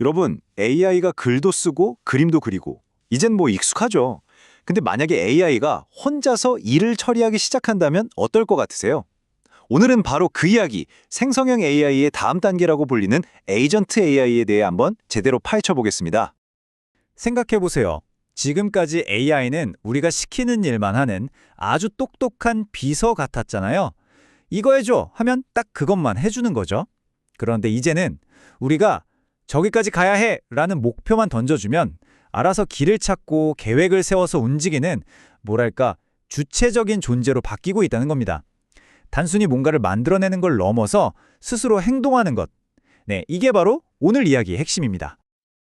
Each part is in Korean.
여러분, AI가 글도 쓰고 그림도 그리고 이젠 뭐 익숙하죠. 근데 만약에 AI가 혼자서 일을 처리하기 시작한다면 어떨 것 같으세요? 오늘은 바로 그 이야기, 생성형 AI의 다음 단계라고 불리는 에이전트 AI에 대해 한번 제대로 파헤쳐 보겠습니다. 생각해보세요. 지금까지 AI는 우리가 시키는 일만 하는 아주 똑똑한 비서 같았잖아요. 이거 해줘 하면 딱 그것만 해주는 거죠. 그런데 이제는 우리가 저기까지 가야 해 라는 목표만 던져주면 알아서 길을 찾고 계획을 세워서 움직이는 뭐랄까 주체적인 존재로 바뀌고 있다는 겁니다. 단순히 뭔가를 만들어내는 걸 넘어서 스스로 행동하는 것. 네, 이게 바로 오늘 이야기의 핵심입니다.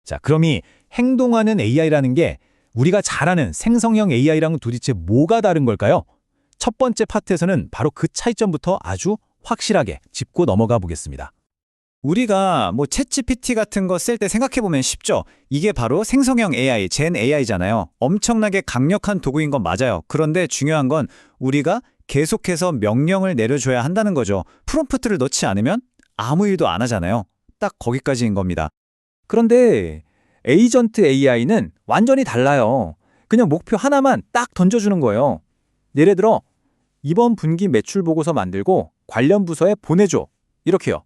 자, 그럼 이 행동하는 AI라는 게 우리가 잘 아는 생성형 AI랑은 도대체 뭐가 다른 걸까요? 첫 번째 파트에서는 바로 그 차이점부터 아주 확실하게 짚고 넘어가 보겠습니다. 우리가 뭐 챗GPT 같은 거 쓸 때 생각해보면 쉽죠. 이게 바로 생성형 AI, 젠 AI잖아요. 엄청나게 강력한 도구인 건 맞아요. 그런데 중요한 건 우리가 계속해서 명령을 내려줘야 한다는 거죠. 프롬프트를 넣지 않으면 아무 일도 안 하잖아요. 딱 거기까지인 겁니다. 그런데 에이전트 AI는 완전히 달라요. 그냥 목표 하나만 딱 던져주는 거예요. 예를 들어 이번 분기 매출 보고서 만들고 관련 부서에 보내줘. 이렇게요.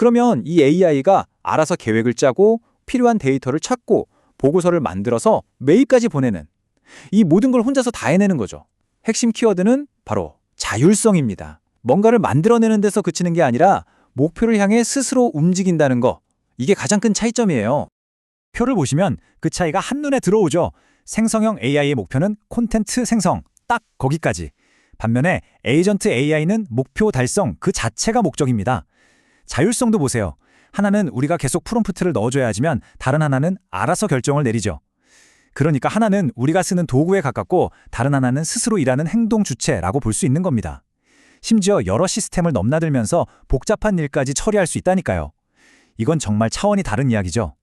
그러면 이 AI가 알아서 계획을 짜고 필요한 데이터를 찾고 보고서를 만들어서 메일까지 보내는 이 모든 걸 혼자서 다 해내는 거죠. 핵심 키워드는 바로 자율성입니다. 뭔가를 만들어내는 데서 그치는 게 아니라 목표를 향해 스스로 움직인다는 거. 이게 가장 큰 차이점이에요. 표를 보시면 그 차이가 한눈에 들어오죠. 생성형 AI의 목표는 콘텐츠 생성, 딱 거기까지. 반면에 에이전트 AI는 목표 달성 그 자체가 목적입니다. 자율성도 보세요. 하나는 우리가 계속 프롬프트를 넣어줘야 하지만 다른 하나는 알아서 결정을 내리죠. 그러니까 하나는 우리가 쓰는 도구에 가깝고 다른 하나는 스스로 일하는 행동 주체라고 볼 수 있는 겁니다. 심지어 여러 시스템을 넘나들면서 복잡한 일까지 처리할 수 있다니까요. 이건 정말 차원이 다른 이야기죠.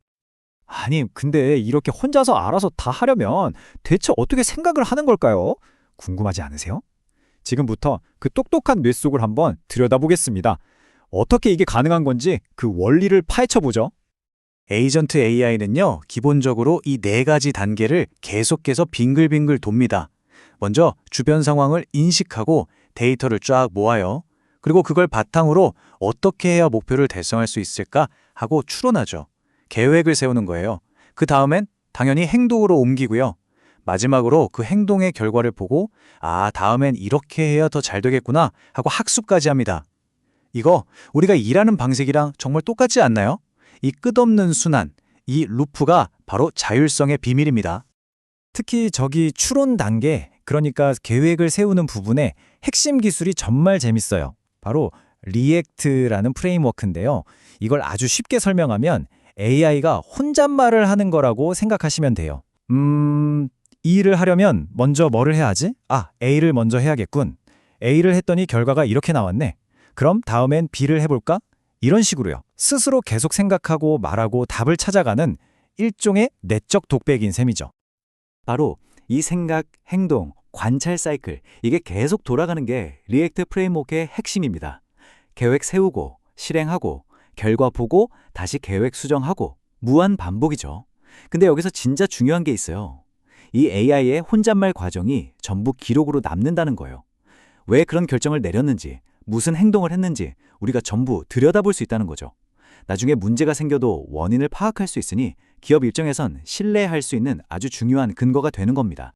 아니, 근데 이렇게 혼자서 알아서 다 하려면 대체 어떻게 생각을 하는 걸까요? 궁금하지 않으세요? 지금부터 그 똑똑한 뇌 속을 한번 들여다보겠습니다. 어떻게 이게 가능한 건지 그 원리를 파헤쳐 보죠. 에이전트 AI는요, 기본적으로 이 네 가지 단계를 계속해서 빙글빙글 돕니다. 먼저 주변 상황을 인식하고 데이터를 쫙 모아요. 그리고 그걸 바탕으로 어떻게 해야 목표를 달성할 수 있을까 하고 추론하죠. 계획을 세우는 거예요. 그 다음엔 당연히 행동으로 옮기고요. 마지막으로 그 행동의 결과를 보고 아, 다음엔 이렇게 해야 더 잘 되겠구나 하고 학습까지 합니다. 이거 우리가 일하는 방식이랑 정말 똑같지 않나요? 이 끝없는 순환, 이 루프가 바로 자율성의 비밀입니다. 특히 저기 추론 단계, 그러니까 계획을 세우는 부분에 핵심 기술이 정말 재밌어요. 바로 리액트라는 프레임워크인데요. 이걸 아주 쉽게 설명하면 AI가 혼잣말을 하는 거라고 생각하시면 돼요. 음, 이 일을 하려면 먼저 뭐를 해야 하지? 아, A를 먼저 해야겠군. A를 했더니 결과가 이렇게 나왔네. 그럼 다음엔 B를 해볼까? 이런 식으로요. 스스로 계속 생각하고 말하고 답을 찾아가는 일종의 내적 독백인 셈이죠. 바로 이 생각, 행동, 관찰 사이클, 이게 계속 돌아가는 게 리액트 프레임워크의 핵심입니다. 계획 세우고, 실행하고, 결과 보고, 다시 계획 수정하고, 무한 반복이죠. 근데 여기서 진짜 중요한 게 있어요. 이 AI의 혼잣말 과정이 전부 기록으로 남는다는 거예요. 왜 그런 결정을 내렸는지, 무슨 행동을 했는지 우리가 전부 들여다볼 수 있다는 거죠. 나중에 문제가 생겨도 원인을 파악할 수 있으니 기업 일정에선 신뢰할 수 있는 아주 중요한 근거가 되는 겁니다.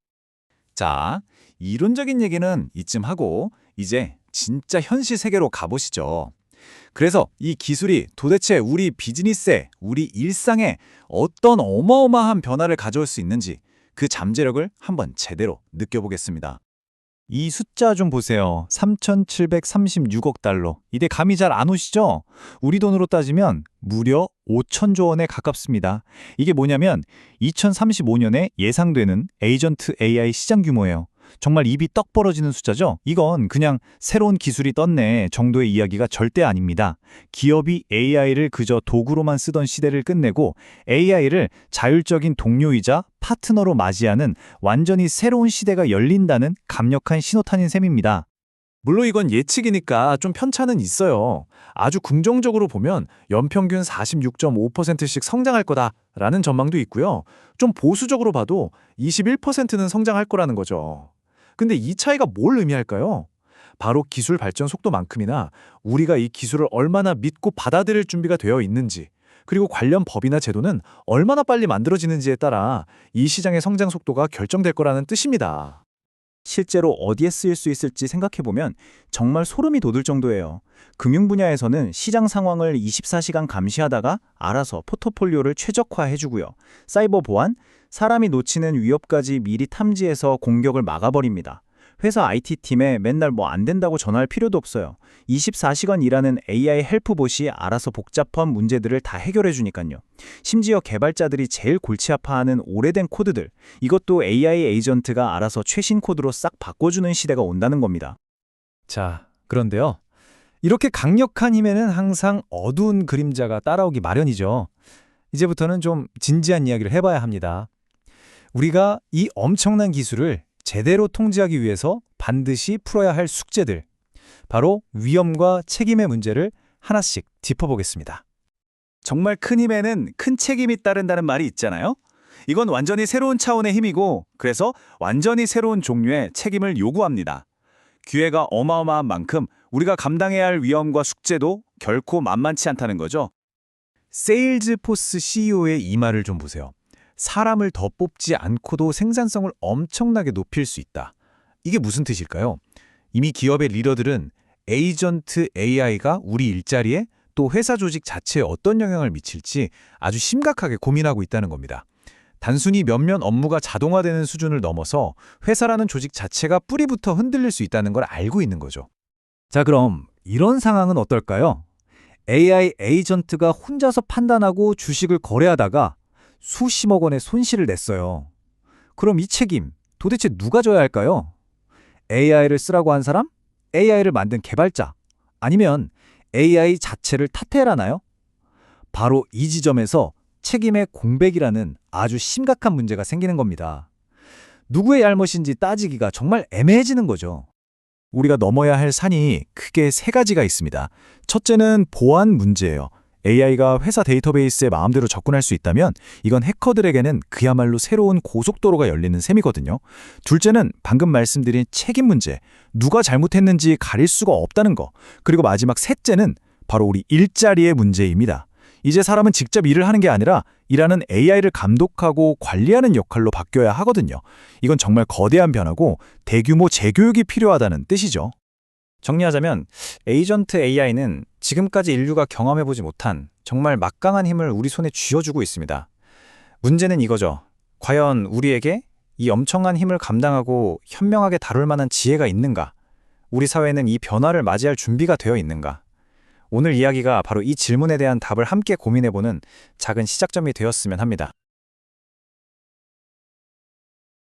자, 이론적인 얘기는 이쯤 하고 이제 진짜 현실 세계로 가보시죠. 그래서 이 기술이 도대체 우리 비즈니스에, 우리 일상에 어떤 어마어마한 변화를 가져올 수 있는지 그 잠재력을 한번 제대로 느껴보겠습니다. 이 숫자 좀 보세요. 3,736억 달러. 이게 감이 잘 안 오시죠? 우리 돈으로 따지면 무려 5천조 원에 가깝습니다. 이게 뭐냐면 2035년에 예상되는 에이전트 AI 시장 규모예요. 정말 입이 떡 벌어지는 숫자죠? 이건 그냥 새로운 기술이 떴네 정도의 이야기가 절대 아닙니다. 기업이 AI를 그저 도구로만 쓰던 시대를 끝내고 AI를 자율적인 동료이자 파트너로 맞이하는 완전히 새로운 시대가 열린다는 강력한 신호탄인 셈입니다. 물론 이건 예측이니까 좀 편차는 있어요. 아주 긍정적으로 보면 연평균 46.5%씩 성장할 거다라는 전망도 있고요. 좀 보수적으로 봐도 21%는 성장할 거라는 거죠. 근데 이 차이가 뭘 의미할까요? 바로 기술 발전 속도만큼이나 우리가 이 기술을 얼마나 믿고 받아들일 준비가 되어 있는지, 그리고 관련 법이나 제도는 얼마나 빨리 만들어지는지에 따라 이 시장의 성장 속도가 결정될 거라는 뜻입니다. 실제로 어디에 쓰일 수 있을지 생각해보면 정말 소름이 돋을 정도예요. 금융 분야에서는 시장 상황을 24시간 감시하다가 알아서 포트폴리오를 최적화해주고요. 사이버 보안, 사람이 놓치는 위협까지 미리 탐지해서 공격을 막아버립니다. 회사 IT팀에 맨날 뭐 안 된다고 전화할 필요도 없어요. 24시간 일하는 AI 헬프봇이 알아서 복잡한 문제들을 다 해결해 주니까요. 심지어 개발자들이 제일 골치 아파하는 오래된 코드들, 이것도 AI 에이전트가 알아서 최신 코드로 싹 바꿔주는 시대가 온다는 겁니다. 자, 그런데요. 이렇게 강력한 힘에는 항상 어두운 그림자가 따라오기 마련이죠. 이제부터는 좀 진지한 이야기를 해봐야 합니다. 우리가 이 엄청난 기술을 제대로 통제하기 위해서 반드시 풀어야 할 숙제들, 바로 위험과 책임의 문제를 하나씩 짚어보겠습니다. 정말 큰 힘에는 큰 책임이 따른다는 말이 있잖아요. 이건 완전히 새로운 차원의 힘이고 그래서 완전히 새로운 종류의 책임을 요구합니다. 기회가 어마어마한 만큼 우리가 감당해야 할 위험과 숙제도 결코 만만치 않다는 거죠. 세일즈포스 CEO의 이 말을 좀 보세요. 사람을 더 뽑지 않고도 생산성을 엄청나게 높일 수 있다. 이게 무슨 뜻일까요? 이미 기업의 리더들은 에이전트 AI가 우리 일자리에 또 회사 조직 자체에 어떤 영향을 미칠지 아주 심각하게 고민하고 있다는 겁니다. 단순히 몇몇 업무가 자동화되는 수준을 넘어서 회사라는 조직 자체가 뿌리부터 흔들릴 수 있다는 걸 알고 있는 거죠. 자, 그럼 이런 상황은 어떨까요? AI 에이전트가 혼자서 판단하고 주식을 거래하다가 수십억 원의 손실을 냈어요. 그럼 이 책임 도대체 누가 져야 할까요? AI를 쓰라고 한 사람? AI를 만든 개발자? 아니면 AI 자체를 탓해라나요? 바로 이 지점에서 책임의 공백이라는 아주 심각한 문제가 생기는 겁니다. 누구의 잘못인지 따지기가 정말 애매해지는 거죠. 우리가 넘어야 할 산이 크게 세 가지가 있습니다. 첫째는 보안 문제예요. AI가 회사 데이터베이스에 마음대로 접근할 수 있다면 이건 해커들에게는 그야말로 새로운 고속도로가 열리는 셈이거든요. 둘째는 방금 말씀드린 책임 문제. 누가 잘못했는지 가릴 수가 없다는 거. 그리고 마지막 셋째는 바로 우리 일자리의 문제입니다. 이제 사람은 직접 일을 하는 게 아니라 일하는 AI를 감독하고 관리하는 역할로 바뀌어야 하거든요. 이건 정말 거대한 변화고 대규모 재교육이 필요하다는 뜻이죠. 정리하자면 에이전트 AI는 지금까지 인류가 경험해보지 못한 정말 막강한 힘을 우리 손에 쥐어주고 있습니다. 문제는 이거죠. 과연 우리에게 이 엄청난 힘을 감당하고 현명하게 다룰 만한 지혜가 있는가? 우리 사회는 이 변화를 맞이할 준비가 되어 있는가? 오늘 이야기가 바로 이 질문에 대한 답을 함께 고민해보는 작은 시작점이 되었으면 합니다.